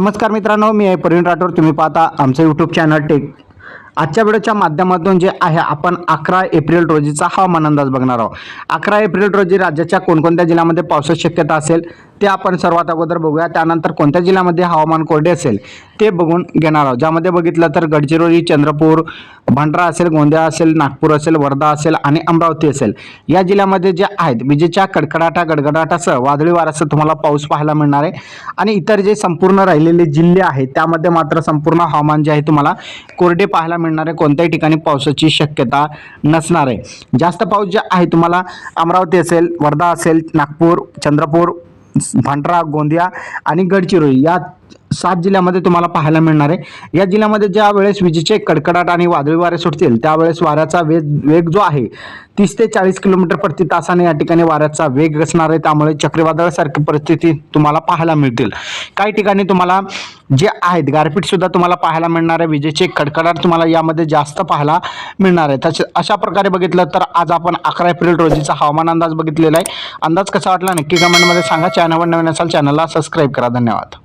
नमस्कार मित्रांनो मी आहे प्रवीण राठोड. तुम्ही पाहता आमचं यूट्यूब चॅनल टेक आजच्या व्हिडिओच्या माध्यमातून जे आहे आपण अकरा एप्रिल रोजीचा हवामान अंदाज बघणार आहोत. अकरा एप्रिल रोजी राज्याच्या कोणकोणत्या जिल्ह्यामध्ये पावसाची शक्यता असेल? ते आपण सर्वात अगोदर बघूया. त्यानंतर कोणत्या जिल्ह्यामध्ये हवामान कोरडे असेल ते बघून घेणार आहोत. ज्यामध्ये बघितलं तर गडचिरोली चंद्रपूर भंडारा असेल गोंदिया असेल नागपूर असेल वर्धा असेल आणि अमरावती असेल. या जिल्ह्यामध्ये जे आहेत विजेच्या कडकडाटा गडगडाटासह वादळी वाऱ्यासह तुम्हाला पाऊस पाहायला मिळणार आहे. आणि इतर जे संपूर्ण राहिलेले जिल्हे आहेत त्यामध्ये मात्र संपूर्ण हवामान जे आहे तुम्हाला कोरडे पाहायला मिळणार आहे. कोणत्याही ठिकाणी पावसाची शक्यता नसणार आहे. जास्त पाऊस जे आहे तुम्हाला अमरावती असेल वर्धा असेल नागपूर चंद्रपूर भांडरा गोंदिया आणि गडचिरोली या सात जिल्ह्यामध्ये तुम्हाला पाहायला मिळणार आहे. या जिल्ह्यामध्ये ज्या वेळेस विजेचे कडकडाट आणि वादळी वारे सुटतील त्यावेळेस वाऱ्याचा वेग वेग जो आहे तीस ते चाळीस किलोमीटर प्रति तासाने या ठिकाणी वाऱ्याचा वेग असणार आहे. त्यामुळे चक्रीवादळासारखी परिस्थिती तुम्हाला पाहायला मिळतील. काही ठिकाणी तुम्हाला जे आहेत गारपीट सुद्धा तुम्हाला पाहायला मिळणार आहे. विजेचे कडकडाट तुम्हाला यामध्ये जास्त पाहायला मिळणार आहे. तसे अशा प्रकारे बघितलं तर आज आपण अकरा एप्रिल रोजीचा हवामान अंदाज बघितलेला आहे. अंदाज कसा वाटला नक्की कमेंटमध्ये सांगा. चॅनलवर नवीन असाल चॅनलला सबस्क्राईब करा. धन्यवाद.